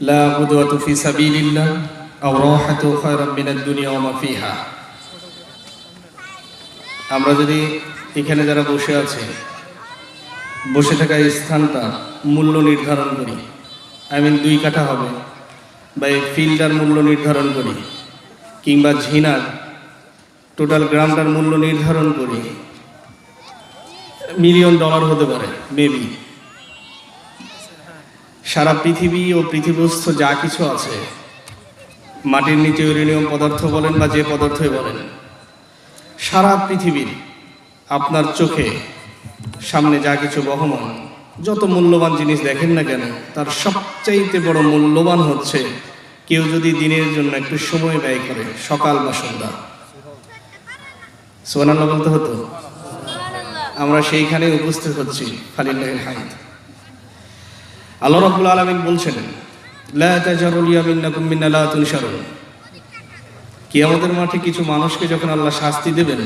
لا غدوة في سبيل الله أو راحة خيرا من الدنيا وما فيها আমরা যদি এখানে যারা বসে আছে বসে থাকা এই স্থানটা মূল্য নির্ধারণ করি আই মিন দুই কাঠা হবে বা এই ফিল্ডার মূল্য নির্ধারণ করি কিংবা ঝিনার টোটাল গ্রামটার মূল্য নির্ধারণ করি মিলিয়ন ডলার হতে পারে মেবি সারা পৃথিবী ও পৃথিবীস্থ যা কিছু আছে মাটির নিচে ইউরেনিয়াম পদার্থ বলেন বা যে পদার্থই বলেন সারা পৃথিবীর আপনার চোখে সামনে যা কিছু বহমান যত মূল্যবান জিনিস দেখেন না কেন তার সবচাইতে বড় মূল্যবান হচ্ছে কেউ যদি দিনের জন্য একটু সময় ব্যয় করে সকাল বা সন্ধ্যা। সোনাল্লাহ বলতে হতো? আমরা সেইখানে উপস্থিত হচ্ছি ফালিল্লাহ হাইদ আল্লাহ রাব্বুল আলামিন বলছেন কিয়ামতের মাঠে কিছু মানুষকে যখন আল্লাহ শাস্তি দেবেন,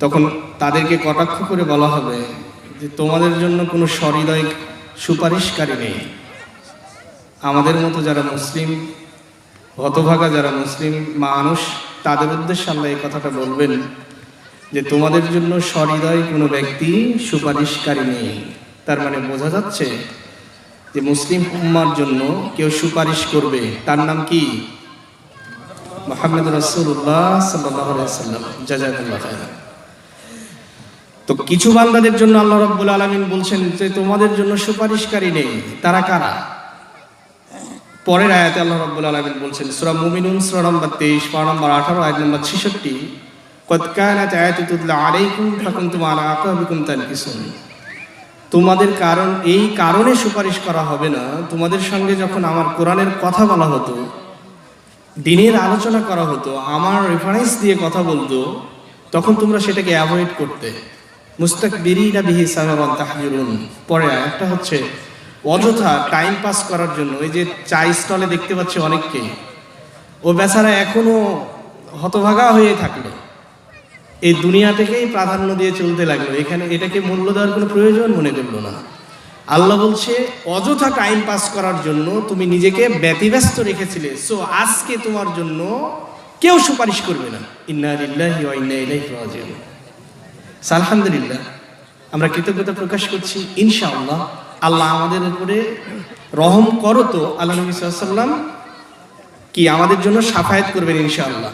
তখন তাদেরকে কটাক্ষ করে বলা হবে যে, তোমাদের জন্য কোনো সহৃদয় সুপারিশকারী নেই। আমাদের মতো যারা মুসলিম, হতভাগা যারা মুসলিম মানুষ, তাদের উদ্দেশ্যে আল্লাহ এই কথাটা বলবেন যে, তোমাদের জন্য সহৃদয় কোনো ব্যক্তি সুপারিশকারী নেই। তার মানে বোঝা যাচ্ছে যে মুসলিম উম্মার জন্য কেউ সুপারিশ করবে। তার নাম কি? মোহাম্মদ সাল্লাম তো কিছু বান্দাদের জন্য আল্লাহ রব্বুল আলমিন বলছেন যে তোমাদের জন্য সুপারিশকারী নেই। তারা কারা? পরের আয়াতে আল্লাহ রব্বুল আলমিন বলছেন, সুরা মুমিনুন, সুরা নম্বর তেইশ পা নম্বর আঠারো আয়াত নম্বর ছিষট্টি, কদ কানাত আয়াতুতুল্লাহ আলাইকুম ফাকুনতুম আলা আকাবিকুম তানকিসুন। তোমাদের কারণ, এই কারণে সুপারিশ করা হবে না। তোমাদের সঙ্গে যখন আমার কোরআনের কথা বলা হতো, দিনের আলোচনা করা হতো, আমার রেফারেন্স দিয়ে কথা বলতো, তখন তোমরা সেটাকে অ্যাভয়েড করতে। মুস্তাক বিরিনা বিহি সামাবান তাহজুরুন। পরে একটা হচ্ছে, অযথা টাইম পাস করার জন্য ওই যে চা স্টলে দেখতে পাচ্ছি অনেককে, ও বেচারা এখনও হতভাগা হয়ে থাকল। এই দুনিয়া থেকেই প্রাধান্য দিয়ে চলতে লাগল। এখানে এটাকে মূল্য দেওয়ার কোনো প্রয়োজন মনে করল না। আল্লাহ বলছে, অযথা টাইম পাস করার জন্য তুমি নিজেকে ব্যতিব্যস্ত রেখেছিলে। সো আজকে তোমার জন্য কেউ সুপারিশ করবে না। আলহামদুলিল্লাহ, আমরা কৃতজ্ঞতা প্রকাশ করছি। ইনশাআল্লাহ, আল্লাহ আমাদের উপরে রহম করো তো। আল্লাহ নবী ওয়াসাল্লাম কি আমাদের জন্য সাফায়াত করবেন ইনশাআল্লাহ।